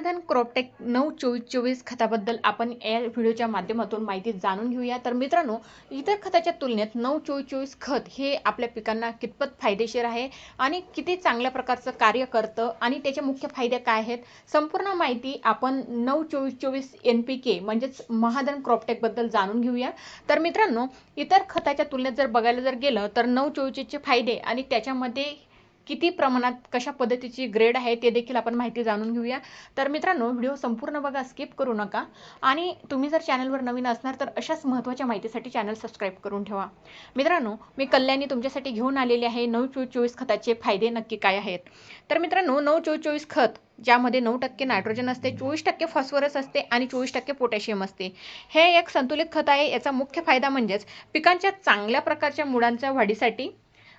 महाधन CropTech नऊ चोवीस चोवीस खताबद्दल आपण या व्हिडिओच्या माध्यमातून माहिती जाणून घेऊया. तर मित्रांनो इतर खताच्या तुलनेत नऊ चोवीस चोवीस खत हे आपल्या पिकांना कितपत फायदेशीर आहे आणि किती चांगल्या प्रकारचं कार्य करतं आणि त्याचे मुख्य फायदे काय आहेत? संपूर्ण माहिती आपण नऊ चोवीस चोवीस एन पी के म्हणजेच महाधन क्रॉपटेकबद्दल जाणून घेऊया. तर मित्रांनो इतर खताच्या तुलनेत जर बघायला जर गेलं तर नऊ चोवीसचे फायदे आणि त्याच्यामध्ये किती प्रमाणात कशा पद्धतीची ग्रेड आहे ते देखील आपण माहिती जाणून घेऊया. तर मित्रांनो व्हिडिओ संपूर्ण बघा स्किप करू नका. आणि तुम्ही जर चॅनलवर नवीन असणार तर अशाच महत्त्वाच्या माहितीसाठी चॅनल सबस्क्राईब करून ठेवा. मित्रांनो मी कल्याणी तुमच्यासाठी घेऊन आलेले आहे नऊ चोवीस चोवीस खताचे फायदे नक्की काय आहेत? तर मित्रांनो नऊ चोवीस चोवीस खत ज्यामध्ये नऊ टक्के नायट्रोजन असते चोवीस टक्के फॉस्फरस असते आणि चोवीस टक्के पोटॅशियम असते. हे एक संतुलित खत आहे याचा मुख्य फायदा म्हणजेच पिकांच्या चांगल्या प्रकारच्या मुळांच्या वाढीसाठी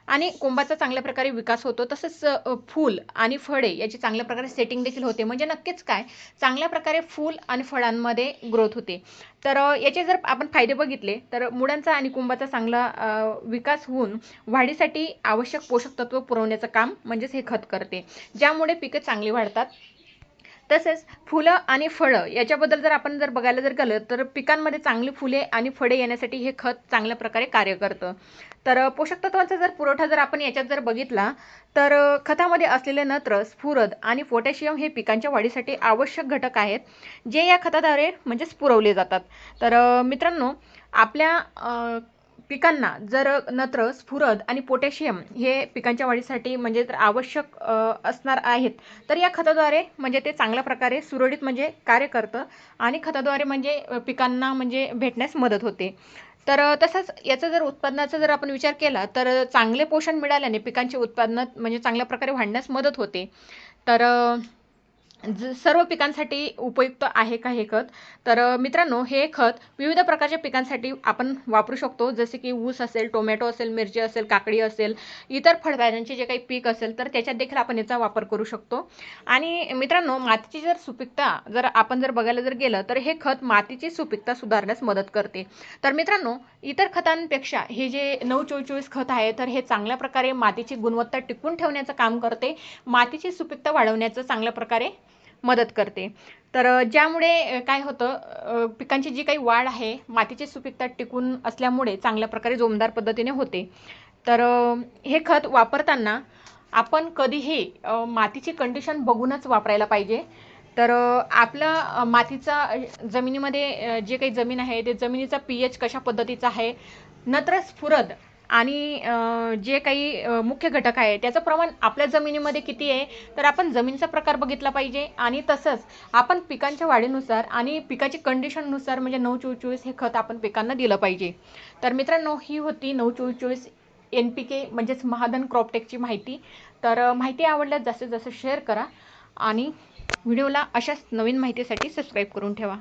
आणि कोंबाचा चांगल्या प्रकारे विकास होतो तसंच फूल आणि फळे याची चांगल्या प्रकारे सेटिंग देखील होते. म्हणजे नक्कीच काय चांगल्या प्रकारे फूल आणि फळांमध्ये ग्रोथ होते. तर याचे जर आपण फायदे बघितले तर मुळांचा आणि कुंभाचा चांगला विकास होऊन वाढीसाठी आवश्यक पोषक तत्व पुरवण्याचं काम म्हणजेच हे खत करते. ज्यामुळे पिकं चांगली वाढतात. तसेच फुलं आणि फळं याच्याबद्दल जर आपण जर बघायला जर गेलं तर पिकांमध्ये चांगली फुले आणि फळे येण्यासाठी हे खत चांगल्या प्रकारे कार्य करतं. तर पोषक तत्वांचा जर पुरवठा जर आपण याच्यात जर बघितला तर खतामध्ये असलेले नत्र स्फुरद आणि पोटॅशियम हे पिकांच्या वाढीसाठी आवश्यक घटक आहेत जे या खताद्वारे म्हणजेच पुरवले जातात. तर मित्रांनो आपल्या पिकांना जर नत्र स्फुरद आणि पोटॅशियम हे पिकांच्या वाढीसाठी म्हणजे तर आवश्यक असणार आहेत. तर या खताद्वारे म्हणजे ते चांगल्या प्रकारे सुरळीत म्हणजे कार्य करतं आणि खताद्वारे म्हणजे पिकांना म्हणजे भेटण्यास मदत होते. तर तसंच याचं जर उत्पादनाचा जर आपण विचार केला तर चांगले पोषण मिळाल्याने पिकांचे उत्पादनात म्हणजे चांगल्या प्रकारे वाढण्यास मदत होते. तर ज सर्व पिकांसाठी उपयुक्त आहे का हे खत? तर मित्रांनो हे खत विविध प्रकारच्या पिकांसाठी आपण वापरू शकतो. जसे की ऊस असेल टोमॅटो असेल मिरची असेल काकडी असेल इतर फळभाज्यांचे जे काही पीक असेल तर त्याच्यात देखील आपण याचा वापर करू शकतो. आणि मित्रांनो मातीची जर सुपीकता जर आपण जर बघायला जर गेलं तर हे खत मातीची सुपीकता सुधारण्यास मदत करते. तर मित्रांनो इतर खतांपेक्षा हे जे नऊ चोवीस खत आहे तर हे चांगल्या प्रकारे मातीची गुणवत्ता टिकून ठेवण्याचं काम करते. मातीची सुपीकता वाढवण्याचं चांगल्या प्रकारे मदत करते. तर ज्यामुळे काय होतं पिकांची जी काही वाढ आहे मातीची सुपीकता टिकून असल्यामुळे चांगल्या प्रकारे जोमदार पद्धतीने होते. तर हे खत वापरताना आपण कधीही मातीची कंडिशन बघूनच वापरायला पाहिजे. तर आपला मातीचा जमिनीमध्ये जे काही जमीन आहे ते जमिनीचा पी एच कशा पद्धतीचा आहे नत्र स्फुरद आणि जे काही मुख्य घटक आहे त्याचं प्रमाण आपल्या जमिनीमध्ये किती आहे तर आपण जमिनीचा प्रकार बघितला पाहिजे. आणि तसंच आपण पिकांच्या वाढीनुसार आणि पिकाची कंडिशननुसार म्हणजे नऊ चोवीस चोवीस हे खत आपण पिकांना दिलं पाहिजे. तर मित्रांनो ही होती नऊ चोवीस चोवीस एन पी के म्हणजेच महाधन क्रॉपटेकची माहिती. तर माहिती आवडल्यास जास्तीत जास्त शेअर करा आणि व्हिडिओला अशाच नवीन माहितीसाठी सबस्क्राईब करून ठेवा.